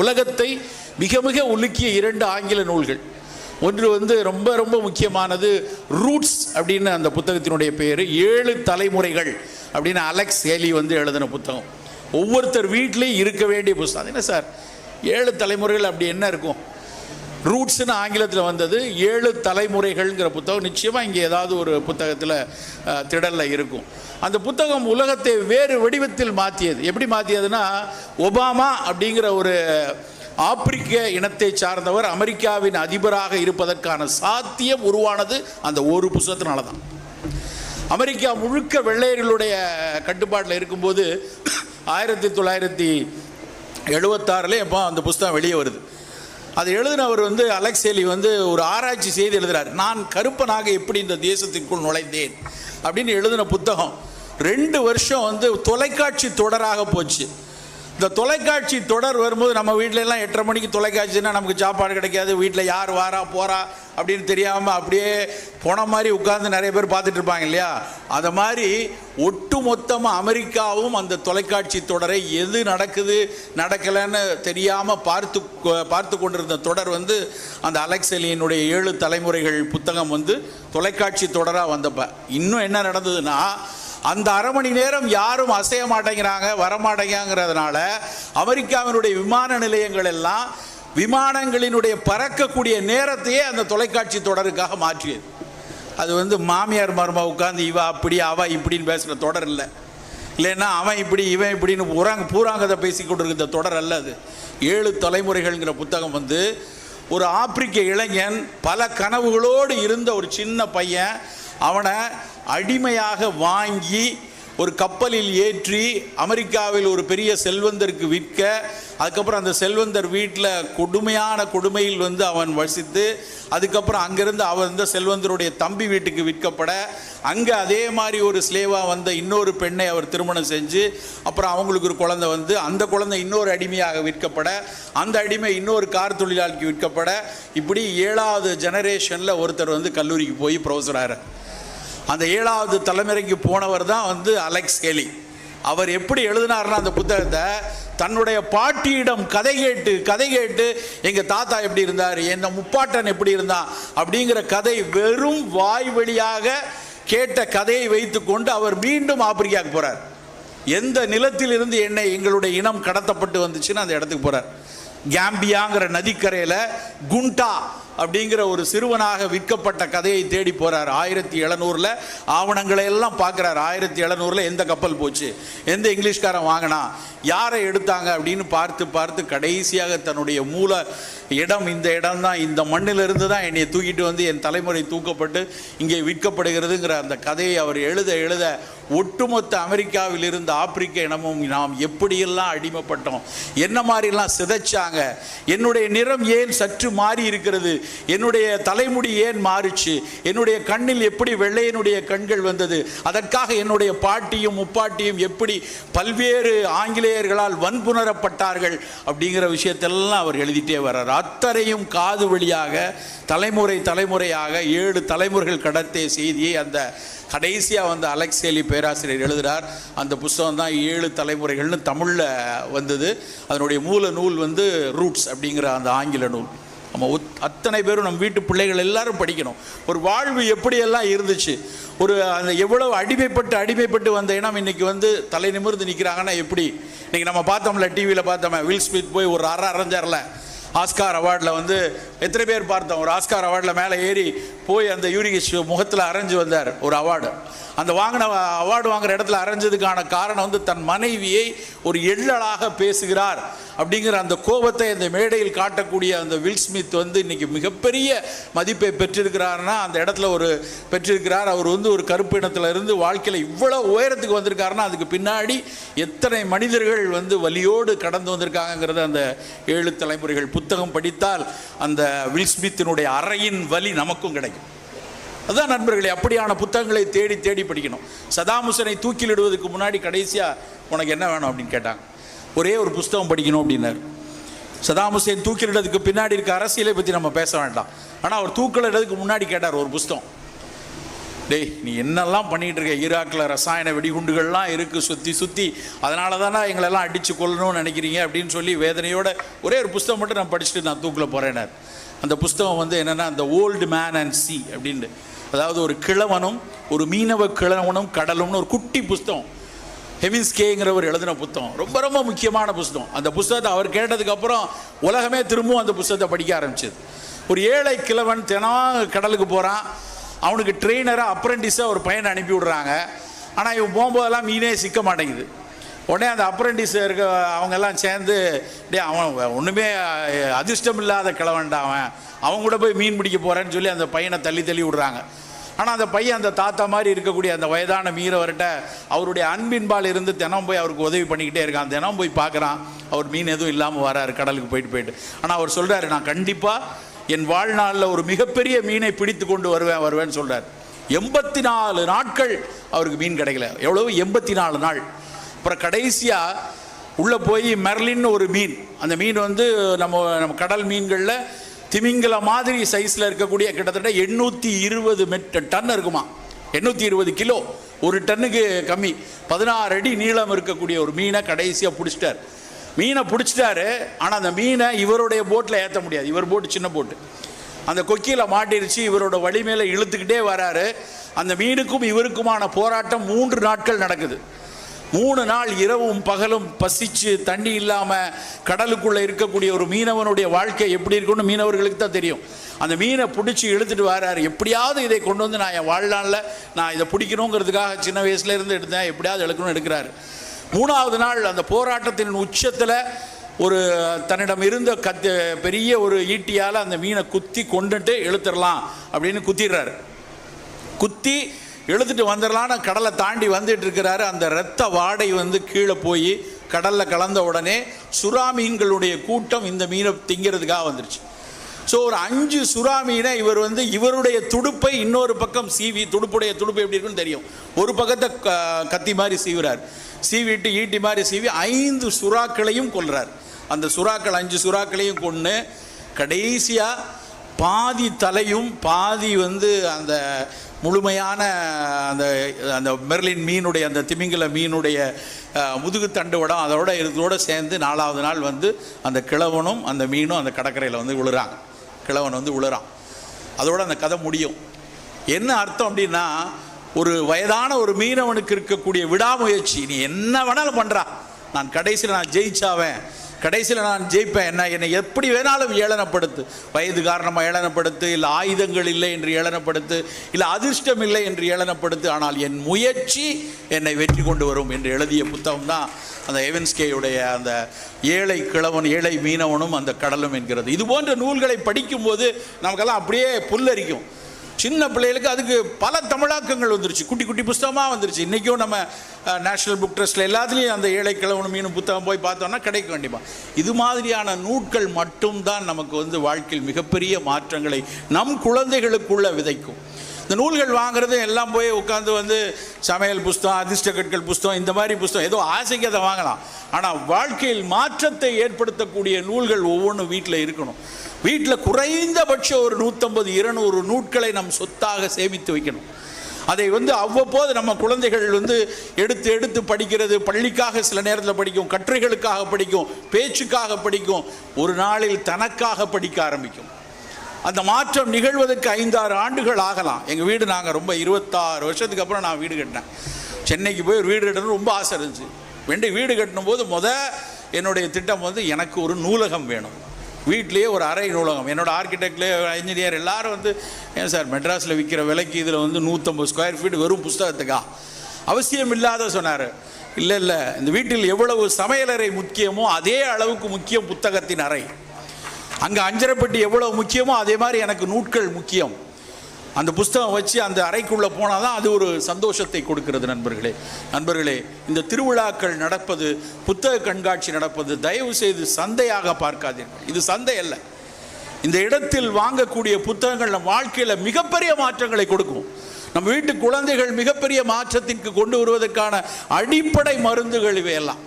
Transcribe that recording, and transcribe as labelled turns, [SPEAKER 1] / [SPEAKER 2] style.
[SPEAKER 1] உலகத்தை மிக மிக உலுக்கிய இரண்டு ஆங்கில நூல்கள். ஒன்று வந்து ரொம்ப ரொம்ப முக்கியமானது ரூட்ஸ் அப்படின்னு அந்த புத்தகத்தினுடைய பேர் ஏழு தலைமுறைகள் அப்படின்னு அலெக்ஸ் ஹேலி வந்து எழுதின புத்தகம். ஒவ்வொருத்தர் வீட்லேயும் இருக்க வேண்டிய புத்தகம். என்ன சார்? ஏழு தலைமுறைகள் அப்படி என்ன இருக்கும்? ரூட்ஸ்னு ஆங்கிலத்தில் வந்தது ஏழு தலைமுறைகள்ங்கிற புத்தகம். நிச்சயமாக இங்கே ஏதாவது ஒரு புத்தகத்தில் திடலில் இருக்கும். அந்த புத்தகம் உலகத்தை வேறு வடிவத்தில் மாற்றியது எப்படி மாற்றியதுன்னா ஒபாமா அப்படிங்கிற ஒரு ஆப்பிரிக்க இனத்தை சார்ந்தவர் அமெரிக்காவின் அதிபராக இருப்பதற்கான சாத்தியம் உருவானது அந்த ஒரு புத்தகத்தினால தான் அமெரிக்கா முழுக்க வெள்ளையர்களுடைய கட்டுப்பாட்டில் இருக்கும்போது ஆயிரத்தி தொள்ளாயிரத்தி எழுபத்தாறுலேயே எப்போ அந்த புஸ்தகம் வெளியே வருது. அது எழுதினவர் வந்து அலெக்சேலி வந்து ஒரு ஆராய்ச்சி செய்து எழுதுறார். நான் கருப்பனாக எப்படி இந்த தேசத்திற்குள் நுழைந்தேன்? அப்படின்னு எழுதின புத்தகம் ரெண்டு வருஷம் வந்து தொலைக்காட்சி தொடராக போச்சு. இந்த தொலைக்காட்சி தொடர் வரும்போது நம்ம வீட்டிலலாம் எட்டரை மணிக்கு தொலைக்காட்சின்னா நமக்கு சாப்பாடு கிடைக்காது. வீட்டில் யார் வாரா போகிறா அப்படின்னு தெரியாமல் அப்படியே போன மாதிரி உட்காந்து நிறைய பேர் பார்த்துட்டு இருப்பாங்க இல்லையா? அதை மாதிரி ஒட்டு மொத்தமாக அமெரிக்காவும் அந்த தொலைக்காட்சி தொடரை எது நடக்குது நடக்கலைன்னு தெரியாமல் பார்த்து பார்த்து கொண்டிருந்த தொடர் வந்து அந்த அலெக்சலியினுடைய ஏழு தலைமுறைகள் புத்தகம் வந்து தொலைக்காட்சி தொடராக வந்தப்ப. இன்னும் என்ன நடந்ததுன்னா அந்த அரை மணி நேரம் யாரும் அசைய மாட்டேங்கிறாங்க வரமாட்டேங்கிறதுனால அமெரிக்காவினுடைய விமான நிலையங்கள் எல்லாம் விமானங்களினுடைய பறக்கக்கூடிய நேரத்தையே அந்த தொலைக்காட்சி தொடருக்காக மாற்றியது. அது வந்து மாமியார் மருமா உட்காந்து இவ அப்படி அவ இப்படின்னு பேசுகிற தொடர் இல்லை. இல்லைன்னா அவன் இப்படி இவன் இப்படின்னு புறாங்க பூராங்கதை பேசி கொண்டிருக்கிற தொடர் அல்ல அது. ஏழு தலைமுறைகள்ங்கிற புத்தகம் வந்து ஒரு ஆப்பிரிக்க இளைஞன் பல கனவுகளோடு இருந்த ஒரு சின்ன பையன் அவனை அடிமையாக வாங்கி ஒரு கப்பலில் ஏற்றி அமெரிக்காவில் ஒரு பெரிய செல்வந்தருக்கு விற்க அதுக்கப்புறம் அந்த செல்வந்தர் வீட்டில் கொடுமையான கொடுமையில் வந்து அவன் வசித்து அதுக்கப்புறம் அங்கேருந்து அவன் இந்த செல்வந்தருடைய தம்பி வீட்டுக்கு விற்கப்பட அங்கே அதே மாதிரி ஒரு ஸ்லேவாக வந்த இன்னொரு பெண்ணை அவர் திருமணம் செஞ்சு அப்புறம் அவங்களுக்கு ஒரு குழந்தை வந்து அந்த குழந்தை இன்னொரு அடிமையாக விற்கப்பட அந்த அடிமை இன்னொரு கார் தொழிலாளிக்கு விற்கப்பட இப்படி ஏழாவது ஜெனரேஷனில் ஒருத்தர் வந்து கல்லூரிக்கு போய் ப்ரொஃபஸராக அந்த ஏழாவது தலைமுறைக்கு போனவர் தான் வந்து அலெக்ஸ் ஹெலி அவர் எப்படி எழுதினார்னா அந்த புத்தகத்தை தன்னுடைய பாட்டியிடம் கதை கேட்டு கதை கேட்டு எங்கள் தாத்தா எப்படி இருந்தார்? என் முப்பாட்டன் எப்படி இருந்தான்? அப்படிங்கிற கதை வெறும் வாய் வழியாக கேட்ட கதையை வைத்துக்கொண்டு அவர் மீண்டும் ஆப்பிரிக்காவுக்கு போகிறார் எந்த நிலத்திலிருந்து என்னை எங்களுடைய இனம் கடத்தப்பட்டு வந்துச்சுன்னு அந்த இடத்துக்கு போகிறார் கேம்பியாங்கிற நதிக்கரையில் குண்டா அப்படிங்கிற ஒரு சிறுவனாக விற்கப்பட்ட கதையை தேடி போகிறார் ஆயிரத்தி எழுநூறில் ஆவணங்களை எல்லாம் பார்க்குறாரு. ஆயிரத்தி எழுநூறில் எந்த கப்பல் போச்சு? எந்த இங்கிலீஷ்காரன் வாங்கினா? யாரை எடுத்தாங்க அப்படின்னு பார்த்து பார்த்து கடைசியாக தன்னுடைய மூல இடம் இந்த இடம் தான் இந்த மண்ணிலிருந்து தான் என்னை தூக்கிட்டு வந்து என் தலைமுறை தூக்கப்பட்டு இங்கே விற்கப்படுகிறதுங்கிற அந்த கதையை அவர் எழுத எழுத ஒட்டுமொத்த அமெரிக்காவில் இருந்த ஆப்பிரிக்க இனமும் நாம் எப்படியெல்லாம் அடிமைப்பட்டோம்? என்ன மாதிரிலாம் சிதைச்சாங்க? என்னுடைய நிறம் ஏன் சற்று மாறி இருக்கிறது? என்னுடைய தலைமுடி ஏன் மாறுச்சு? என்னுடைய கண்ணில் எப்படி வெள்ளையனுடைய கண்கள் வந்தது? அதற்காக என்னுடைய பாட்டியும் முப்பாட்டியும் எப்படி பல்வேறு ஆங்கிலேயர்களால் வன்புணரப்பட்டார்கள்? அப்படிங்கிற விஷயத்தெல்லாம் அவர் எழுதிட்டே வர்றார். அத்தனையும் காது வழியாக தலைமுறை தலைமுறையாக ஏழு தலைமுறைகள் கடத்திய செய்தியை அந்த கடைசியாக வந்து அலெக்சேலி பேராசிரியர் எழுதுகிறார் அந்த புஸ்தகம் தான் ஏழு தலைமுறைகள்னு தமிழில் வந்தது. அதனுடைய மூல நூல் வந்து ரூட்ஸ் அப்படிங்கிற அந்த ஆங்கில நூல். நம்ம அத்தனை பேரும் நம்ம வீட்டு பிள்ளைகள் எல்லாரும் படிக்கணும். ஒரு வாழ்வு எப்படியெல்லாம் இருந்துச்சு? ஒரு அந்த எவ்வளவு அடிமைப்பட்டு அடிமைப்பட்டு வந்த இனம் இன்னைக்கு வந்து தலை நிமிர்ந்து நிற்கிறாங்கன்னா எப்படி? இன்னைக்கு நம்ம பார்த்தோம்ல டிவியில் பார்த்தோமே வில் ஸ்மித் போய் ஒரு அற அரைஞ்சார்ல ஆஸ்கார் அவார்டில் வந்து எத்தனை பேர் பார்த்தோம்? ஒரு ஆஸ்கார் அவார்டில் மேலே ஏறி போய் அந்த யூரிகேஷ் முகத்தில் அரைஞ்சு வந்தார் ஒரு அவார்டு அந்த வாங்கின அவார்டு வாங்குற இடத்துல அரைஞ்சதுக்கான காரணம் வந்து தன் மனைவியை ஒரு எள்ளலாக பேசுகிறார் அப்படிங்கிற அந்த கோபத்தை அந்த மேடையில் காட்டக்கூடிய அந்த வில் ஸ்மித் வந்து இன்னைக்கு மிகப்பெரிய மதிப்பை பெற்றிருக்கிறாருன்னா அந்த இடத்துல ஒரு பெற்றிருக்கிறார். அவர் வந்து ஒரு கருப்பு இனத்துல இருந்து வாழ்க்கையில் இவ்வளோ உயரத்துக்கு வந்திருக்காருன்னா அதுக்கு பின்னாடி எத்தனை மனிதர்கள் வந்து வலியோடு கடந்து வந்திருக்காங்கங்கிறது அந்த ஏழு தலைமுறைகள் புத்தகம் படித்தால் அந்த வில் ஸ்மித்தினுடைய அறையின் வலி நமக்கும் கிடைக்கும். அதுதான் நண்பர்களே அப்படியான புத்தகங்களை தேடி தேடி படிக்கணும். சதாம் ஹுசனை தூக்கிலிடுவதற்கு முன்னாடி கடைசியாக உனக்கு என்ன வேணும் அப்படின்னு கேட்டாங்க. ஒரே ஒரு புஸ்தகம் படிக்கணும் அப்படின்னாரு. சதாம் ஹுசேன் தூக்கிலிடுறதுக்கு பின்னாடி இருக்க அரசியலை பற்றி நம்ம பேச வேண்டாம். ஆனால் அவர் தூக்கிலிடுறதுக்கு முன்னாடி கேட்டார் ஒரு புஸ்தகம். டேய் நீ என்னெல்லாம் பண்ணிகிட்டு இருக்க ஈராக்கில் ரசாயன வெடிகுண்டுகள்லாம் இருக்குது சுற்றி சுற்றி அதனால தானே எங்களெல்லாம் அடித்து கொள்ளணும்னு நினைக்கிறீங்க அப்படின்னு சொல்லி வேதனையோட ஒரே ஒரு புஸ்தகம் மட்டும் நான் படிச்சுட்டு நான் தூக்கில் போகிறேனார் அந்த புஸ்தகம் வந்து என்னென்னா அந்த ஓல்டு மேன் அண்ட் சி அப்படின்ட்டு. அதாவது ஒரு கிழவனும் ஒரு மீனவ கிழவனும் கடலும்னு ஒரு குட்டி புஸ்தகம். ஹெவின்ஸ்கேங்கிறவர் எழுதின புத்தகம். ரொம்ப ரொம்ப முக்கியமான புஸ்தகம். அந்த புஸ்தகத்தை அவர் கேட்டதுக்கப்புறம் உலகமே திரும்பவும் அந்த புஸ்தகத்தை படிக்க ஆரம்பிச்சது. ஒரு ஏழை கிழவன் தினம் கடலுக்கு போகிறான் அவனுக்கு ட்ரெயினராக அப்ரெண்டிஸாக ஒரு பையனை அனுப்பி விடுறாங்க. ஆனால் இவன் போகும்போதெல்லாம் மீனே சிக்க மாட்டேங்குது. உடனே அந்த அப்ரெண்டிஸ் இருக்க அவங்க எல்லாம் சேர்ந்து டே அவன் ஒன்றுமே அதிர்ஷ்டம் இல்லாத கிழவன்டா அவன். அவங்க கூட போய் மீன் பிடிக்க போகிறேன்னு சொல்லி அந்த பையனை தள்ளி தள்ளி விடுறாங்க. ஆனால் அந்த பையன் அந்த தாத்தா மாதிரி இருக்கக்கூடிய அந்த வயதான மீனவர்கிட்ட அவருடைய அன்பின்பால் இருந்து தினம் போய் அவருக்கு உதவி பண்ணிக்கிட்டே இருக்கான். தினம் போய் பார்க்குறான். அவர் மீன் எதுவும் இல்லாமல் வராரு கடலுக்கு போயிட்டு போயிட்டு. ஆனால் அவர் சொல்கிறாரு நான் கண்டிப்பாக என் வாழ்நாளில் ஒரு மிகப்பெரிய மீனை பிடித்து கொண்டு வருவேன் வருவேன்னு சொல்கிறார் எண்பத்தி நாலு நாட்கள் அவருக்கு மீன் கிடைக்கல. எவ்வளவு? எண்பத்தி நாலு நாள். அப்புறம் கடைசியாக உள்ளே போய் மெர்லின்னு ஒரு மீன். அந்த மீன் வந்து நம்ம நம்ம கடல் மீன்களில் திமிங்கல மாதிரி சைஸில் இருக்கக்கூடிய கிட்டத்தட்ட எண்ணூற்றி இருபது மெட் டன் இருக்குமா? எண்ணூற்றி இருபது கிலோ. ஒரு டன்னுக்கு கம்மி. பதினாறு அடி நீளம் இருக்கக்கூடிய ஒரு மீனை கடைசியாக பிடிச்சிட்டார். மீனை பிடிச்சிட்டாரு ஆனால் அந்த மீனை இவருடைய போட்டில் ஏற்ற முடியாது. இவர் போட்டு சின்ன போட்டு அந்த கொக்கியில் மாட்டிருச்சு இவரோட வலிமையில் மேலே இழுத்துக்கிட்டே வராரு. அந்த மீனுக்கும் இவருக்குமான போராட்டம் மூன்று நாட்கள் நடக்குது. மூணு நாள் இரவும் பகலும் பசிச்சு தண்ணி இல்லாமல் கடலுக்குள்ளே இருக்கக்கூடிய ஒரு மீனவனுடைய வாழ்க்கை எப்படி இருக்குன்னு மீனவர்களுக்கு தான் தெரியும். அந்த மீனை பிடிச்சி இழுத்துட்டு வராரு. எப்படியாவது இதை கொண்டு வந்து நான் என் வாழ்நாளில் நான் இதை பிடிக்கணுங்கிறதுக்காக சின்ன வயசுலேருந்து எடுத்தேன். எப்படியாவது எடுக்கணும்னு எடுக்கிறாரு. மூணாவது நாள் அந்த போராட்டத்தின் உச்சத்தில் ஒரு தன்னிடம் இருந்த கத்து பெரிய ஒரு ஈட்டியால் அந்த மீனை குத்தி கொண்டுட்டு இழுத்துடலாம் அப்படின்னு குத்திடுறாரு. குத்தி இழுத்துட்டு வந்துடலான்னு கடலை தாண்டி வந்துட்டு இருக்கிறாரு. அந்த இரத்த வாடை வந்து கீழே போய் கடலில் கலந்த உடனே சுறா மீன்களுடைய கூட்டம் இந்த மீனை திங்கிறதுக்காக வந்துருச்சு. ஸோ ஒரு அஞ்சு சுறா மீனை இவர் வந்து இவருடைய துடுப்பை இன்னொரு பக்கம் சீவி துடுப்புடைய துடுப்பு எப்படி இருக்குன்னு தெரியும். ஒரு பக்கத்தை க- கத்தி மாதிரி சீவுறார். சீவிட்டு ஈட்டி மாதிரி சீவி ஐந்து சுறாக்களையும் கொள்கிறார் அந்த சுறாக்கள் அஞ்சு சுறாக்களையும் கொன்று கடைசியாக பாதி தலையும் பாதி வந்து அந்த முழுமையான அந்த அந்த மெர்லின் மீனுடைய அந்த திமிங்கல மீனுடைய அஹ், முதுகு தண்டுவடம் அதோட இதோடு சேர்ந்து நாலாவது நாள் வந்து அந்த கிழவனும் அந்த மீனும் அந்த கடற்கரையில் வந்து விழுறாங்க. கிழவன் வந்து உழறான் அதோடு அந்த கதை முடியும். என்ன அர்த்தம் அப்படின்னா ஒரு வயதான ஒரு மீனவனுக்கு இருக்கக்கூடிய விடாமுயற்சி நீ என்ன வேணாலும் பண்ணுறா நான் கடைசியில் நான் ஜெயிச்சாவேன் கடைசியில் நான் ஜெயிப்பேன். என்ன என்னை எப்படி வேணாலும் ஏளனப்படுத்து. வயது காரணமாக ஏளனப்படுத்து இல்லை ஆயுதங்கள் இல்லை என்று ஏளனப்படுத்து இல்லை அதிர்ஷ்டம் இல்லை என்று ஏளனப்படுத்து ஆனால் என் முயற்சி என்னை வெற்றி கொண்டு வரும் என்று எழுதிய புத்தகம் தான் அந்த எவன்ஸ்கேயுடைய அந்த ஏழை கிழவன் ஏழை மீனவனும் அந்த கடலும் என்கிறது. இது போன்ற நூல்களை படிக்கும்போது நமக்கெல்லாம் அப்படியே புல்லரிக்கும். சின்ன பிள்ளைகளுக்கு அதுக்கு பல தமிழாக்கங்கள் வந்துருச்சு. குட்டி குட்டி புஸ்தகமாக வந்துருச்சு. இன்றைக்கும் நம்ம நேஷ்னல் புக் ட்ரஸ்ட்டில் எல்லாத்துலேயும் அந்த ஏழை கிழவன் மீன் புத்தகம் போய் பார்த்தோம்னா கிடைக்கும் கண்டிப்பாக இது மாதிரியான நூட்கள் மட்டும்தான் நமக்கு வந்து வாழ்க்கையில் மிகப்பெரிய மாற்றங்களை நம் குழந்தைகளுக்குள்ள விதைக்கும். இந்த நூல்கள் வாங்குறது எல்லாம் போய் உட்காந்து வந்து சமையல் புஸ்தகம் அதிர்ஷ்ட கற்கள் புஸ்தகம் இந்த மாதிரி புஸ்தகம் ஏதோ ஆசைக்கு அதை வாங்கலாம். ஆனால் வாழ்க்கையில் மாற்றத்தை ஏற்படுத்தக்கூடிய நூல்கள் ஒவ்வொன்றும் வீட்டில் இருக்கணும். வீட்டில் குறைந்தபட்சம் ஒரு நூற்றம்பது இருநூறு நூட்களை நம் சொத்தாக சேமித்து வைக்கணும். அதை வந்து அவ்வப்போது நம்ம குழந்தைகள் வந்து எடுத்து எடுத்து படிக்கிறது பள்ளிக்காக சில நேரத்தில் படிக்கும் கட்டுரைகளுக்காக படிக்கும் பேச்சுக்காக படிக்கும் ஒரு நாளில் தனக்காக படிக்க ஆரம்பிக்கும். அந்த மாற்றம் நிகழ்வதற்கு ஐந்தாறு ஆண்டுகள் ஆகலாம். எங்கள் வீடு நாங்கள் ரொம்ப இருபத்தாறு வருஷத்துக்கு அப்புறம் நான் வீடு கட்டினேன். சென்னைக்கு போய் ஒரு வீடு கட்டணும் ரொம்ப ஆசை இருந்துச்சு. வெண்டி வீடு கட்டணும் போது முத என்னுடைய திட்டம் வந்து எனக்கு ஒரு நூலகம் வேணும். வீட்லேயே ஒரு அறை நூலகம். என்னோடய ஆர்கிடெக்ட்ல இன்ஜினியர் எல்லாரும் வந்து ஏன் சார் மெட்ராஸில் விற்கிற விலைக்கு இதில் வந்து நூற்றம்பது ஸ்கொயர் ஃபீட் வெறும் புஸ்தகத்துக்கா? அவசியம் இல்லாத சொன்னார். இல்லை இல்லை இந்த வீட்டில் எவ்வளவு சமையலறை முக்கியமோ அதே அளவுக்கு முக்கியம் புத்தகத்தின் அறை. அங்கே அஞ்சரைப்பட்டி எவ்வளோ முக்கியமோ அதே மாதிரி எனக்கு நூட்கள் முக்கியம். அந்த புஸ்தகம் வச்சு அந்த அறைக்குள்ளே போனால் தான் அது ஒரு சந்தோஷத்தை கொடுக்கிறது நண்பர்களே. நண்பர்களே இந்த திருவிழாக்கள் நடப்பது புத்தக கண்காட்சி நடப்பது தயவு செய்து சந்தையாக பார்க்காதீர்கள். இது சந்தை அல்ல. இந்த இடத்தில் வாங்கக்கூடிய புத்தகங்கள் நம் வாழ்க்கையில் மிகப்பெரிய மாற்றங்களை கொடுக்கும். நம்ம வீட்டு குழந்தைகள் மிகப்பெரிய மாற்றத்திற்கு கொண்டு வருவதற்கான அடிப்படை மருந்துகள் இவையெல்லாம்.